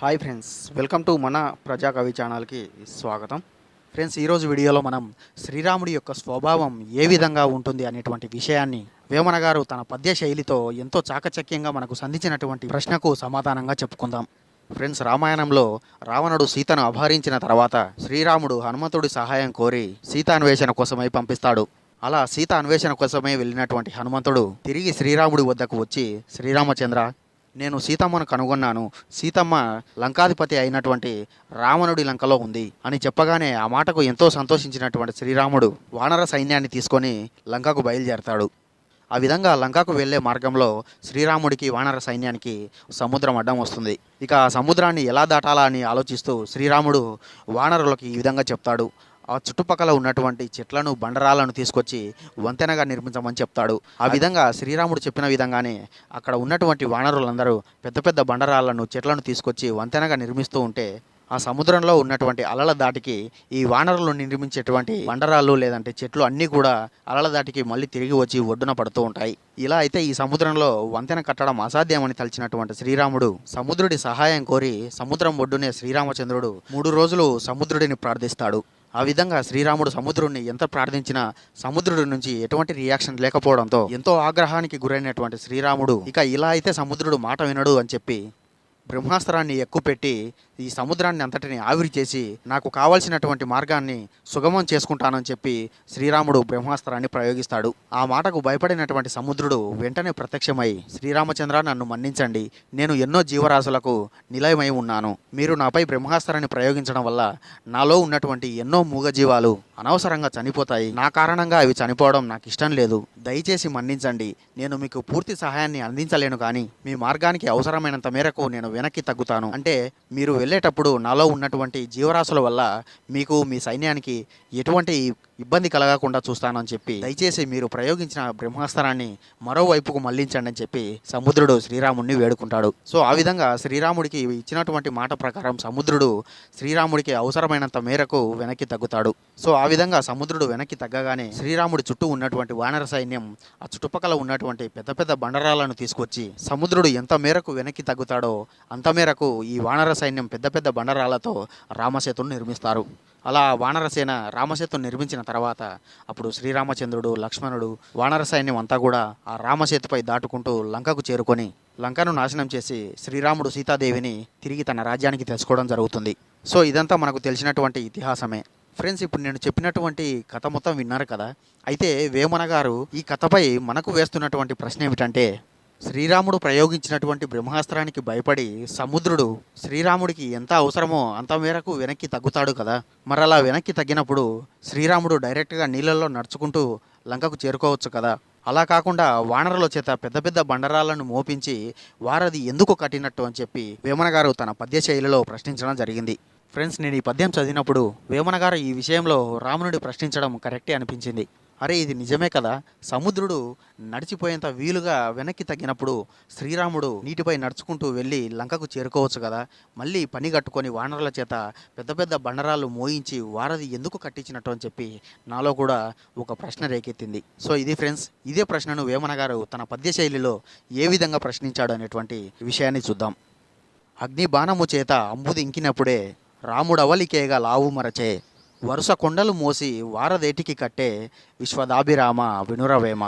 Hi friends welcome to మన ప్రజా కవి ఛానల్కి స్వాగతం. ఫ్రెండ్స్ ఈరోజు వీడియోలో మనం శ్రీరాముడి యొక్క స్వభావం ఏ విధంగా ఉంటుంది అనేటువంటి విషయాన్ని వేమన గారు తన పద్య శైలితో ఎంతో చాకచక్యంగా మనకు సంధించినటువంటి ప్రశ్నకు సమాధానంగా చెప్పుకుందాం. ఫ్రెండ్స్ రామాయణంలో రావణుడు సీతను అపహరించిన తర్వాత శ్రీరాముడు హనుమంతుడి సహాయం కోరి సీతాన్వేషణ కోసమై పంపిస్తాడు. అలా సీత అన్వేషణ కోసమే వెళ్ళినటువంటి హనుమంతుడు తిరిగి శ్రీరాముడి వద్దకు వచ్చి శ్రీరామచంద్ర నేను సీతమ్మను కనుగొన్నాను. సీతమ్మ లంకాధిపతి అయినటువంటి రావణుడి లంకలో ఉంది అని చెప్పగానే ఆ మాటకు ఎంతో సంతోషించినటువంటి శ్రీరాముడు వానర సైన్యాన్ని తీసుకొని లంకకు బయలుదేరతాడు. ఆ విధంగా లంకకు వెళ్ళే మార్గంలో శ్రీరాముడికి వానర సైన్యానికి సముద్రం అడ్డం వస్తుంది. ఇక ఆ సముద్రాన్ని ఎలా దాటాలా అని ఆలోచిస్తూ శ్రీరాముడు వానరులకి ఈ విధంగా చెప్తాడు. ఆ చుట్టుపక్కల ఉన్నటువంటి చెట్లను బండరాలను తీసుకొచ్చి వంతెనగా నిర్మించమని చెప్తాడు. ఆ విధంగా శ్రీరాముడు చెప్పిన విధంగానే అక్కడ ఉన్నటువంటి వానరులందరూ పెద్ద పెద్ద బండరాలను చెట్లను తీసుకొచ్చి వంతెనగా నిర్మిస్తూ ఉంటే ఆ సముద్రంలో ఉన్నటువంటి అలల దాటికి ఈ వానరులు నిర్మించేటువంటి బండరాళ్ళు లేదంటే చెట్లు అన్నీ కూడా అలల దాటికి మళ్ళీ తిరిగి వచ్చి ఒడ్డున పడుతూ ఉంటాయి. ఇలా అయితే ఈ సముద్రంలో వంతెన కట్టడం అసాధ్యమని తలిచినటువంటి శ్రీరాముడు సముద్రుడి సహాయం కోరి సముద్రం ఒడ్డునే శ్రీరామచంద్రుడు మూడు రోజులు సముద్రుడిని ప్రార్థిస్తాడు. ఆ విధంగా శ్రీరాముడు సముద్రుడిని ఎంత ప్రార్థించినా సముద్రుడి నుంచి ఎటువంటి రియాక్షన్ లేకపోవడంతో ఎంతో ఆగ్రహానికి గురైనటువంటి శ్రీరాముడు ఇక ఇలా అయితే సముద్రుడు మాట వినడు అని చెప్పి బ్రహ్మాస్త్రాన్ని ఎక్కుపెట్టి ఈ సముద్రాన్ని అంతటిని ఆవిరి చేసి నాకు కావలసినటువంటి మార్గాన్ని సుగమం చేసుకుంటానని చెప్పి శ్రీరాముడు బ్రహ్మాస్త్రాన్ని ప్రయోగిస్తాడు. ఆ మాటకు భయపడినటువంటి సముద్రుడు వెంటనే ప్రత్యక్షమై శ్రీరామచంద్ర నన్ను మన్నించండి. నేను ఎన్నో జీవరాశులకు నిలయమై ఉన్నాను. మీరు నాపై బ్రహ్మాస్త్రాన్ని ప్రయోగించడం వల్ల నాలో ఉన్నటువంటి ఎన్నో మూగజీవాలు అనవసరంగా చనిపోతాయి. నా కారణంగా అవి చనిపోవడం నాకు ఇష్టం లేదు. దయచేసి మన్నించండి. నేను మీకు పూర్తి సహాయాన్ని అందించలేను కానీ మీ మార్గానికి అవసరమైనంత మేరకు నేను వెనక్కి తగ్గుతాను. అంటే మీరు వెళ్ళేటప్పుడు నాలో ఉన్నటువంటి జీవరాశుల వల్ల మీకు మీ సైన్యానికి ఎటువంటి ఇబ్బంది కలగకుండా చూస్తానని చెప్పి దయచేసి మీరు ప్రయోగించిన బ్రహ్మాస్త్రాన్ని మరోవైపుకు మళ్ళించండి అని చెప్పి సముద్రుడు శ్రీరాముడిని వేడుకుంటాడు. సో ఆ విధంగా శ్రీరాముడికి ఇచ్చినటువంటి మాట ప్రకారం సముద్రుడు శ్రీరాముడికి అవసరమైనంత మేరకు వెనక్కి తగ్గుతాడు. సో ఆ విధంగా సముద్రుడు వెనక్కి తగ్గగానే శ్రీరాముడి చుట్టూ ఉన్నటువంటి వానర సైన్యం ఆ చుట్టుపక్కల ఉన్నటువంటి పెద్ద పెద్ద బండరాలను తీసుకొచ్చి సముద్రుడు ఎంత మేరకు వెనక్కి తగ్గుతాడో అంత మేరకు ఈ వానర సైన్యం పెద్ద పెద్ద బండరాలతో రామసేతును నిర్మిస్తారు. అలా వానరసేన రామసేతు నిర్మించిన తర్వాత అప్పుడు శ్రీరామచంద్రుడు లక్ష్మణుడు వానర సైన్యం అంతా కూడా ఆ రామసేతుపై దాటుకుంటూ లంకకు చేరుకొని లంకను నాశనం చేసి శ్రీరాముడు సీతాదేవిని తిరిగి తన రాజ్యానికి తెచ్చుకోవడం జరుగుతుంది. సో ఇదంతా మనకు తెలిసినటువంటి ఇతిహాసమే. ఫ్రెండ్స్ ఇప్పుడు నేను చెప్పినటువంటి కథ మొత్తం విన్నారు కదా? అయితే వేమన గారు ఈ కథపై మనకు వేస్తున్నటువంటి ప్రశ్న ఏమిటంటే శ్రీరాముడు ప్రయోగించినటువంటి బ్రహ్మాస్త్రానికి భయపడి సముద్రుడు శ్రీరాముడికి ఎంత అవసరమో అంత మేరకు వెనక్కి తగ్గుతాడు కదా. మరి అలా వెనక్కి తగ్గినప్పుడు శ్రీరాముడు డైరెక్ట్గా నీళ్ళల్లో నడుచుకుంటూ లంకకు చేరుకోవచ్చు కదా. అలా కాకుండా వానరుల చేత పెద్ద పెద్ద బండరాలను మోపించి వారది ఎందుకు కట్టినట్టు అని చెప్పి వేమన గారు తన పద్య శైలిలో ప్రశ్నించడం జరిగింది. ఫ్రెండ్స్ నేను ఈ పద్యం చదివినప్పుడు వేమన గారు ఈ విషయంలో రామునుడి ప్రశ్నించడం కరెక్టే అనిపించింది. అరే ఇది నిజమే కదా? సముద్రుడు నడిచిపోయేంత వీలుగా వెనక్కి తగ్గినప్పుడు శ్రీరాముడు నీటిపై నడుచుకుంటూ వెళ్ళి లంకకు చేరుకోవచ్చు కదా? మళ్ళీ పని కట్టుకొని వానరుల చేత పెద్ద పెద్ద బండరాలు మోయించి వారది ఎందుకు కట్టించినట్టు అని చెప్పి నాలో కూడా ఒక ప్రశ్న రేకెత్తింది. సో ఇది ఫ్రెండ్స్ ఇదే ప్రశ్నను వేమన గారు తన పద్య శైలిలో ఏ విధంగా ప్రశ్నించాడు అనేటువంటి విషయాన్ని చూద్దాం. అగ్ని బాణము చేత అంబుది ఇంకినప్పుడే రాముడవలికేగా లావు మరచే వరుస కొండలు మోసి వారదేటికి కట్టే విశ్వదాభిరామ వినురవేమ.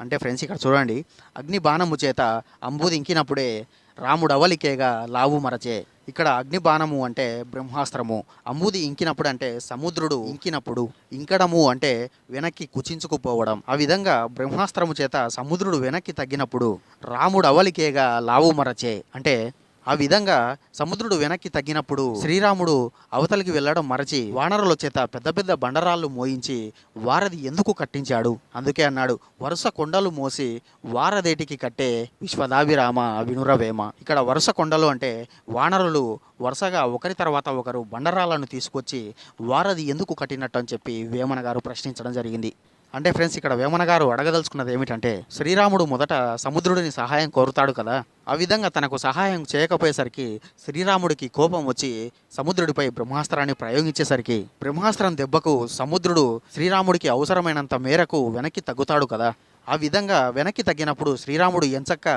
అంటే ఫ్రెండ్స్ ఇక్కడ చూడండి అగ్ని బాణము చేత అంబుది ఇంకినప్పుడే రాముడు అవలికేగా లావు మరచే. ఇక్కడ అగ్ని బాణము అంటే బ్రహ్మాస్త్రము అంబుది ఇంకినప్పుడు అంటే సముద్రుడు ఇంకినప్పుడు ఇంకడము అంటే వెనక్కి కుచించుకుపోవడం. ఆ విధంగా బ్రహ్మాస్త్రము చేత సముద్రుడు వెనక్కి తగ్గినప్పుడు రాముడు అవలికేగా లావు మరచే. అంటే ఆ విధంగా సముద్రుడు వెనక్కి తగ్గినప్పుడు శ్రీరాముడు అవతలికి వెళ్ళడం మరచి వానరుల చేత పెద్ద పెద్ద బండరాళ్ళు మోయించి వారది ఎందుకు కట్టించాడు? అందుకే అన్నాడు వరుస కొండలు మోసి వారదేటికి కట్టే విశ్వదాభిరామ వినురవేమ. ఇక్కడ వరుస కొండలు అంటే వానరులు వరుసగా ఒకరి తర్వాత ఒకరు బండరాలను తీసుకొచ్చి వారది ఎందుకు కట్టినట్టు అని చెప్పి వేమన గారు ప్రశ్నించడం జరిగింది. అంటే ఫ్రెండ్స్ ఇక్కడ వేమన గారు అడగదలుచుకున్నది ఏమిటంటే శ్రీరాముడు మొదట సముద్రుడిని సహాయం కోరుతాడు కదా? ఆ విధంగా తనకు సహాయం చేయకపోయేసరికి శ్రీరాముడికి కోపం వచ్చి సముద్రుడిపై బ్రహ్మాస్త్రాన్ని ప్రయోగించేసరికి బ్రహ్మాస్త్రం దెబ్బకు సముద్రుడు శ్రీరాముడికి అవసరమైనంత మేరకు వెనక్కి తగ్గుతాడు కదా. ఆ విధంగా వెనక్కి తగ్గినప్పుడు శ్రీరాముడు ఎంచక్క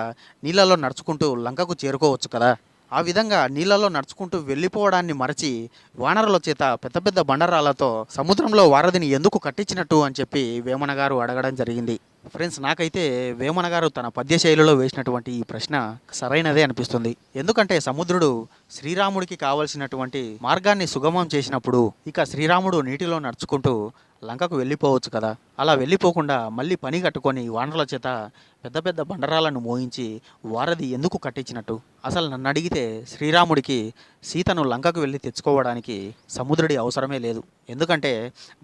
నీళ్ళలో నడుచుకుంటూ లంకకు చేరుకోవచ్చు కదా. ఆ విధంగా నీళ్ళలో నడుచుకుంటూ వెళ్ళిపోవడాన్ని మరచి వానరుల చేత పెద్ద పెద్ద బండరాలతో సముద్రంలో వారధిని ఎందుకు కట్టించినట్టు అని చెప్పి వేమన గారు అడగడం జరిగింది. ఫ్రెండ్స్ నాకైతే వేమన గారు తన పద్య శైలిలో వేసినటువంటి ఈ ప్రశ్న సరైనదే అనిపిస్తుంది. ఎందుకంటే సముద్రుడు శ్రీరాముడికి కావలసినటువంటి మార్గాన్ని సుగమం చేసినప్పుడు ఇక శ్రీరాముడు నీటిలో నడుచుకుంటూ లంకకు వెళ్ళిపోవచ్చు కదా. అలా వెళ్ళిపోకుండా మళ్ళీ పని కట్టుకొని వానరుల చేత పెద్ద పెద్ద బండరాలను మోయించి వారధి ఎందుకు కట్టించినట్టు? అసలు నన్ను అడిగితే శ్రీరాముడికి సీతను లంకకు వెళ్ళి తెచ్చుకోవడానికి సముద్రుడి అవసరమే లేదు. ఎందుకంటే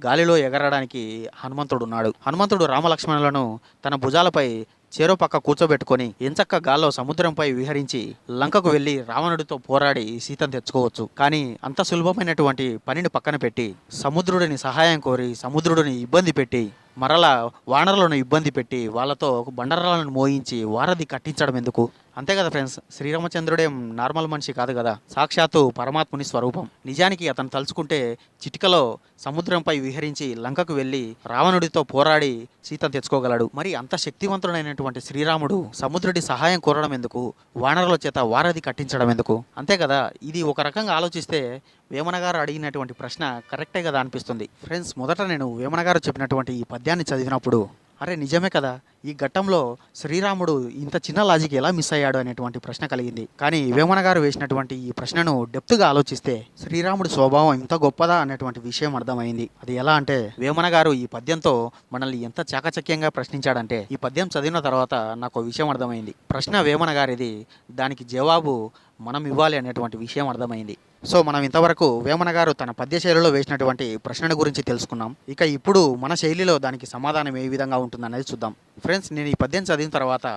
గాలిలో ఎగరడానికి హనుమంతుడు ఉన్నాడు హనుమంతుడు రామలక్ష్మణులను తన భుజాలపై చేరో పక్క కూర్చోబెట్టుకొని ఎంచక్క గాల్లో సముద్రంపై విహరించి లంకకు వెళ్ళి రావణుడితో పోరాడి సీతను తెచ్చుకోవచ్చు. కానీ అంత సులభమైనటువంటి పనిని పక్కన పెట్టి సముద్రుడిని సహాయం కోరి సముద్రుడిని ఇబ్బంది పెట్టి మరలా వానరులను ఇబ్బంది పెట్టి వాళ్ళతో బండరాలను మోయించి వారధి కట్టించడం ఎందుకు? అంతే కదా ఫ్రెండ్స్. శ్రీరామచంద్రుడేం నార్మల్ మనిషి కాదు కదా. సాక్షాత్తు పరమాత్ముని స్వరూపం. నిజానికి అతను తలుచుకుంటే చిటికలో సముద్రంపై విహరించి లంకకు వెళ్ళి రావణుడితో పోరాడి సీత తెచ్చుకోగలడు. మరి అంత శక్తివంతుడైనటువంటి శ్రీరాముడు సముద్రుడి సహాయం కోరడం ఎందుకు? వానరుల చేత వారధి కట్టించడం ఎందుకు? అంతే కదా. ఇది ఒక రకంగా ఆలోచిస్తే వేమన గారు అడిగినటువంటి ప్రశ్న కరెక్టే కదా అనిపిస్తుంది. ఫ్రెండ్స్ మొదట నేను వేమన గారు చెప్పినటువంటి ఈ పద్యాన్ని చదివినప్పుడు అరే నిజమే కదా ఈ ఘట్టంలో శ్రీరాముడు ఇంత చిన్న లాజిక్ ఎలా మిస్ అయ్యాడు అనేటువంటి ప్రశ్న కలిగింది. కానీ వేమన గారు వేసినటువంటి ఈ ప్రశ్నను డెప్త్గా ఆలోచిస్తే శ్రీరాముడి స్వభావం ఇంత గొప్పదా అనేటువంటి విషయం అర్థమైంది. అది ఎలా అంటే వేమన గారు ఈ పద్యంతో మనల్ని ఎంత చాకచక్యంగా ప్రశ్నించాడంటే ఈ పద్యం చదివిన తర్వాత నాకు ఒక విషయం అర్థమైంది. ప్రశ్న వేమన గారిది దానికి జవాబు మనం ఇవ్వాలి అనేటువంటి విషయం అర్థమైంది. సో మనం ఇంతవరకు వేమన గారు తన పద్య శైలిలో వేసినటువంటి ప్రశ్నల గురించి తెలుసుకున్నాం. ఇక ఇప్పుడు మన శైలిలో దానికి సమాధానం ఏ విధంగా ఉంటుందనేది చూద్దాం. ఫ్రెండ్స్ నేను ఈ పద్యం చదివిన తర్వాత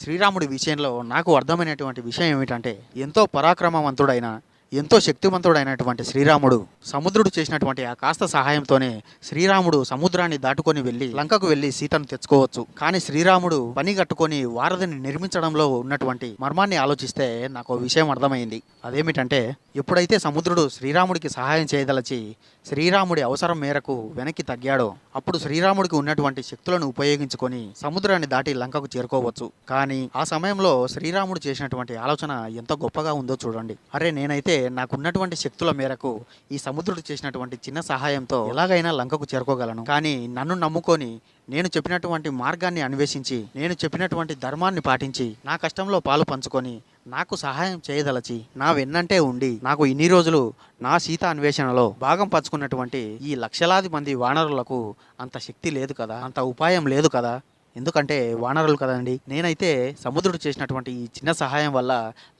శ్రీరాముడి విషయంలో నాకు అర్థమైనటువంటి విషయం ఏమిటంటే ఎంతో పరాక్రమవంతుడైన ఎంతో శక్తివంతుడైనటువంటి శ్రీరాముడు సముద్రుడు చేసినటువంటి ఆ కాస్త సహాయంతోనే శ్రీరాముడు సముద్రాన్ని దాటుకొని వెళ్ళి లంకకు వెళ్ళి సీతను తెచ్చుకోవచ్చు. కానీ శ్రీరాముడు పని కట్టుకొని వారధిని నిర్మించడంలో ఉన్నటువంటి మర్మాన్ని ఆలోచిస్తే నాకు విషయం అర్థమైంది. అదేమిటంటే ఎప్పుడైతే సముద్రుడు శ్రీరాముడికి సహాయం చేయదలచి శ్రీరాముడి అవసరం మేరకు వెనక్కి తగ్గాడో అప్పుడు శ్రీరాముడికి ఉన్నటువంటి శక్తులను ఉపయోగించుకొని సముద్రాన్ని దాటి లంకకు చేరుకోవచ్చు. కానీ ఆ సమయంలో శ్రీరాముడు చేసినటువంటి ఆలోచన ఎంత గొప్పగా ఉందో చూడండి. అరే నేనైతే నాకున్నటువంటి శక్తుల మేరకు ఈ సముద్రుడు చేసినటువంటి చిన్న సహాయంతో ఎలాగైనా లంకకు చేరుకోగలను. కానీ నన్ను నమ్ముకొని నేను చెప్పినటువంటి మార్గాన్ని అన్వేషించి నేను చెప్పినటువంటి ధర్మాన్ని పాటించి నా కష్టంలో పాలు పంచుకొని నాకు సహాయం చేయదలచి నా వెన్నంటే ఉండి నాకు ఇన్ని రోజులు నా సీత అన్వేషణలో భాగం పంచుకున్నటువంటి ఈ లక్షలాది మంది వానరులకు అంత శక్తి లేదు కదా? అంత ఉపాయం లేదు కదా? ఎందుకంటే వానరులు కదండి. నేనైతే సముద్రుడు చేసినటువంటి ఈ చిన్న సహాయం వల్ల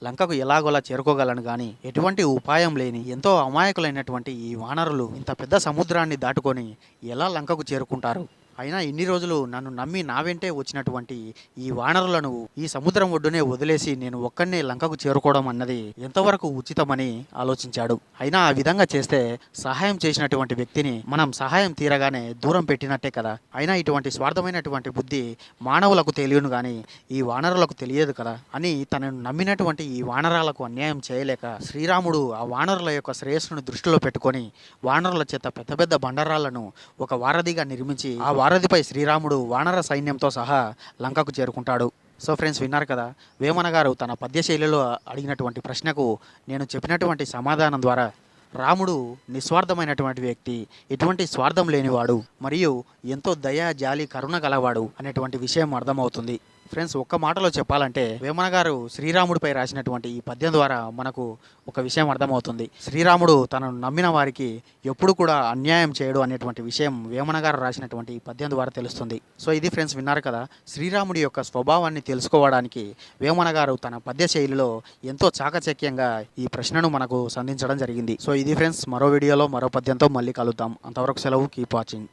లంకకు ఎలాగోలా చేరుకోగలను కానీ ఎటువంటి ఉపాయం లేని ఎంతో అమాయకులైనటువంటి ఈ వానరులు ఇంత పెద్ద సముద్రాన్ని దాటుకొని ఎలా లంకకు చేరుకుంటారు? అయినా ఇన్ని రోజులు నన్ను నమ్మి నా వెంటే వచ్చినటువంటి ఈ వానరులను ఈ సముద్రం ఒడ్డునే వదిలేసి నేను ఒక్కనే లంకకు చేరుకోవడం అన్నది ఎంతవరకు ఉచితమని ఆలోచించాడు. అయినా ఆ విధంగా చేస్తే సహాయం చేసినటువంటి వ్యక్తిని మనం సహాయం తీరగానే దూరం పెట్టినట్టే కదా. అయినా ఇటువంటి స్వార్థమైనటువంటి బుద్ధి మానవులకు తెలియను కానీ ఈ వానరులకు తెలియదు కదా అని తనను నమ్మినటువంటి ఈ వానరాలకు అన్యాయం చేయలేక శ్రీరాముడు ఆ వానరుల యొక్క శ్రేయస్సును దృష్టిలో పెట్టుకొని వానరుల చేత పెద్ద పెద్ద బండరాలను ఒక వారధిగా నిర్మించి ఆ వారధిపై శ్రీరాముడు వానర సైన్యంతో సహా లంకకు చేరుకుంటాడు. సో ఫ్రెండ్స్ విన్నారు కదా వేమన గారు తన పద్యశైలిలో అడిగినటువంటి ప్రశ్నకు నేను చెప్పినటువంటి సమాధానం ద్వారా రాముడు నిస్వార్థమైనటువంటి వ్యక్తి ఎటువంటి స్వార్థం లేనివాడు మరియు ఎంతో దయ జాలి కరుణ గలవాడు అనేటువంటి విషయం అర్థమవుతుంది. ఫ్రెండ్స్ ఒక్క మాటలో చెప్పాలంటే వేమన గారు శ్రీరాముడిపై రాసినటువంటి ఈ పద్యం ద్వారా మనకు ఒక విషయం అర్థమవుతుంది. శ్రీరాముడు తనను నమ్మిన వారికి ఎప్పుడు కూడా అన్యాయం చేయడు అనేటువంటి విషయం వేమన గారు రాసినటువంటి ఈ పద్యం ద్వారా తెలుస్తుంది. సో ఇది ఫ్రెండ్స్ విన్నారు కదా శ్రీరాముడి యొక్క స్వభావాన్ని తెలుసుకోవడానికి వేమన గారు తన పద్య శైలిలో ఎంతో చాకచక్యంగా ఈ ప్రశ్నను మనకు సంధించడం జరిగింది. సో ఇది ఫ్రెండ్స్ మరో వీడియోలో మరో పద్యంతో మళ్ళీ కలుద్దాం. అంతవరకు సెలవు కీప్ వాచింగ్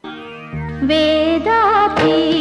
వేదాతీతుడు